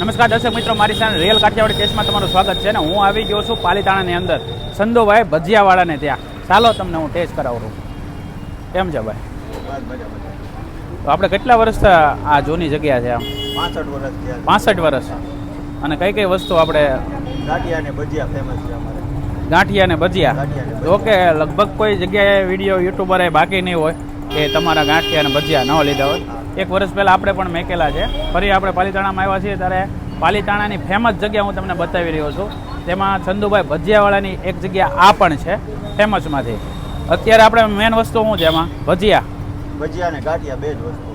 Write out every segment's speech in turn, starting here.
નમસ્કાર દર્શક મિત્રો મારી સામે રિયલ કાઠિયાવાડી કેસમાં તમારું સ્વાગત છે ને હું આવી ગયો છું પાલીતાણાની અંદર. સંદોભાઈ ભજીયાવાળાને ત્યાં. ચાલો તમને હું ટેસ્ટ કરાવું. કેમ છે ભાઈ? તો આપણે કેટલા વર્ષ આ જૂની જગ્યા છે આમ? પાસઠ વર્ષ પાસઠ વર્ષ. અને કઈ કઈ વસ્તુ આપણે ગાંઠિયા ને ભજીયા ફેમસ છે અમારે. ગાંઠિયા ને ભજીયા? ગાંઠિયા ને તો કે લગભગ કોઈ જગ્યાએ વીડિયો યુટ્યુબરે બાકી નહીં હોય. કે તમારા ગાંઠિયા અને ભજીયા ન લીધા હોય. એક વર્ષ પહેલાં આપણે પણ મેકેલા છે. ફરી આપણે પાલીતાણામાં આવ્યા છીએ ત્યારે પાલીતાણાની ફેમસ જગ્યા હું તમને બતાવી રહ્યો છું. તેમાં ચંદુભાઈ ભજીયાવાળાની એક જગ્યા આ પણ છે ફેમસમાંથી. અત્યારે આપણે મેઇન વસ્તુ શું છે એમાં? ભજીયા. ભજીયા અને ગાંઠિયા બે જ વસ્તુ.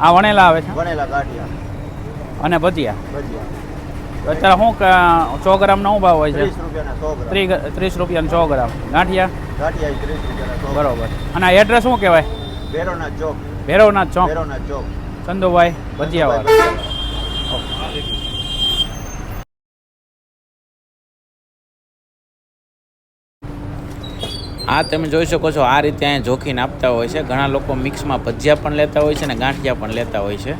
આ વણેલા આવે છે? વણેલા ગાંઠિયા. અને ભજીયા. ભજીયા. અત્યારે શું સો ગ્રામનો શું ભાવ હોય છે? ત્રીસ રૂપિયાના સો ગ્રામ. ગાંઠિયા? બરોબર. અને એડ્રેસ શું કહેવાય? ભેરવનાથ ચોક. ભેરવનાથ ચોક. ભેરવનાથ ચોક. ચંદુભાઈ ભજીયાવાળા. આ તમે જોઈ શકો છો આ રીતે અહીંયા જોખીને આપતા હોય છે. ઘણા લોકો મિક્સમાં ભજીયા પણ લેતા હોય છે અને ગાંઠિયા પણ લેતા હોય છે.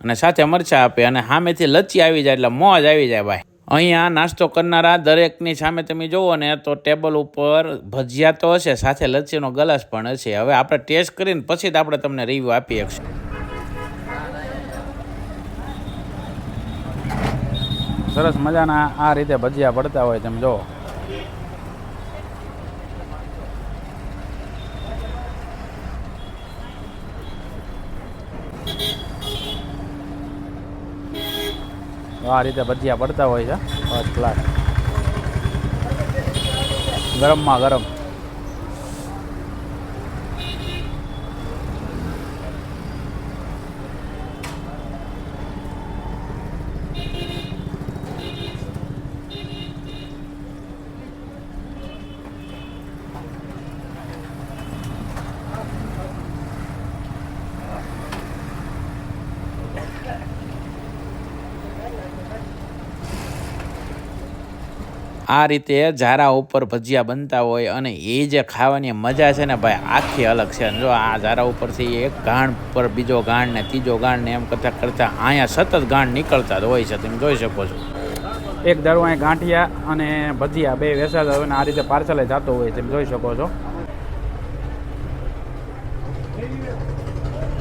અને સાથે મરચાં આપે અને સામેથી લચ્છી આવી જાય એટલે મોજ આવી જાય ભાઈ. અહીંયા નાસ્તો કરનારા દરેકની સામે તમે જુઓ ને તો ટેબલ ઉપર ભજીયા તો હશે, સાથે લચ્છીનો ગ્લાસ પણ હશે. હવે આપણે ટેસ્ટ કરીને પછી જ આપણે તમને રિવ્યૂ આપી શકશું સરસ મજાના આ રીતે ભજીયા પડતા હોય તમે જુઓ આ રીતે ભજીયા પડતા હોય છે. ફર્સ્ટ ક્લાસ ગરમમાં ગરમ. આ રીતે ઝારા ઉપર ભજીયા બનતા હોય અને એ જે ખાવાની મજા છે ને ભાઈ, આખી અલગ છે. જો આ ઝારા ઉપરથી એક ગાણ પર બીજો ગાણ ને ત્રીજો ગાણ ને એમ કરતાં કરતાં અહીંયા સતત ગાણ નીકળતા જ હોય છે. તમે જોઈ શકો છો. એક દારૂ ગાંઠિયા અને ભજીયા બે વેચાતા હોય ને આ રીતે પાર્સલે જતો હોય તમે જોઈ શકો છો.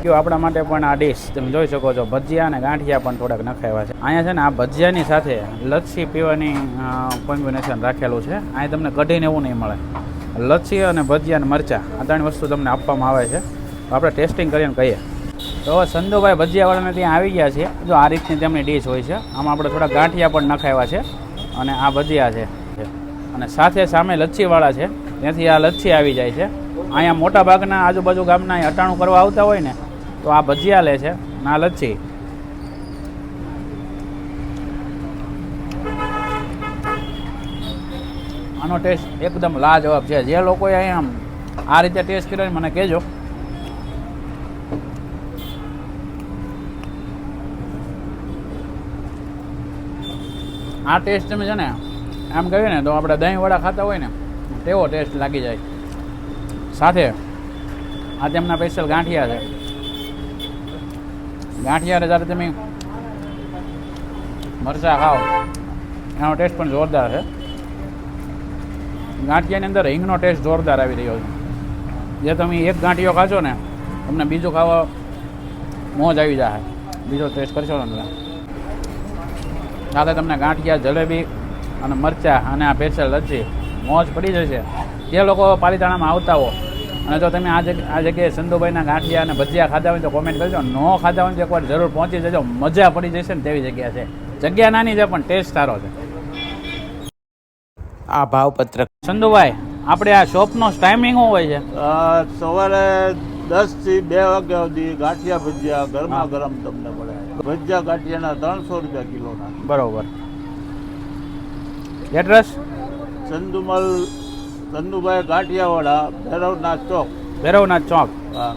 કયો આપણા માટે પણ આ ડીશ તમે જોઈ શકો છો. ભજીયા અને ગાંઠિયા પણ થોડાક નખાવ્યા છે. અહીંયા છે ને આ ભજીયાની સાથે લચ્છી પીવાની કોમ્બિનેશન રાખેલું છે. અહીંયા તમને કઢીને એવું નહીં મળે. લચ્છી અને ભજીયા અને મરચાં, આ ત્રણ વસ્તુ તમને આપવામાં આવે છે. આપણે ટેસ્ટિંગ કરીને કહીએ. તો સંદુભાઈ ભજીયાવાળાને ત્યાં આવી ગયા છે. જો આ રીતની તેમની ડીશ હોય છે. આમાં આપણે થોડા ગાંઠિયા પણ નખાવ્યા છે અને આ ભજીયા છે. અને સાથે સામે લચ્છીવાળા છે. ત્યાંથી આ લચ્છી આવી જાય છે. અહીંયા મોટા ભાગના આજુબાજુ ગામના અટાણું કરવા આવતા હોય ને તો આ ભજીયા લે છે. ના લચ્છી આનો ટેસ્ટ એકદમ લાજવાબ છે. જે લોકોએ અહીંયા આ રીતે ટેસ્ટ કર્યો મને કહેજો. આ ટેસ્ટ તમે છે ને આમ કહીએ ને તો આપણે દહીં વડા ખાતા હોય ને, તેવો ટેસ્ટ લાગી જાય. સાથે આ તેમના સ્પેશિયલ ગાંઠિયા છે. ગાંઠિયા જ્યારે તમે મરચાં ખાઓ, એનો ટેસ્ટ પણ જોરદાર છે. ગાંઠિયાની અંદર હિંગનો ટેસ્ટ જોરદાર આવી રહ્યો છે. જે તમે એક ગાંઠિયો ખાશો ને, તમને બીજું ખાવા મોજ આવી જાય. બીજો ટેસ્ટ કરશો ને તમે. સાથે તમને ગાંઠિયા, જલેબી અને મરચાં અને આ સ્પેશિયલ લચ્છી મોજ પડી જશે. જે લોકો પાલીતાણામાં આવતા હો અને જો તમે આ જગ્યા આ જગ્યાએ સંધુભાઈના ગાંઠિયા અને ભજીયા ખાધા હોય તો કોમેન્ટ કરજો. ન ખાધા હોય તો એકવાર જરૂર પહોંચી જજો. મજા પડી જશે ને તેવી જગ્યા છે. જગ્યા નાની છે પણ ટેસ્ટ સારો છે. આ ભાવપત્રક સંધુભાઈ આપણે આ શોપનો ટાઈમિંગ શું હોય છે? સવારે દસથી બે વાગ્યા સુધી ગાંઠિયા ભજીયા ગરમા ગરમ તમને પડે ભજીયા ગાંઠિયાના ત્રણસો રૂપિયા કિલોના. બરોબર. એડ્રેસ ચંદુમલ ચંદુભાઈ ગાંઠિયાવાડા ભૈરવનાથ ચોક. ભૈરવનાથ ચોક. હા.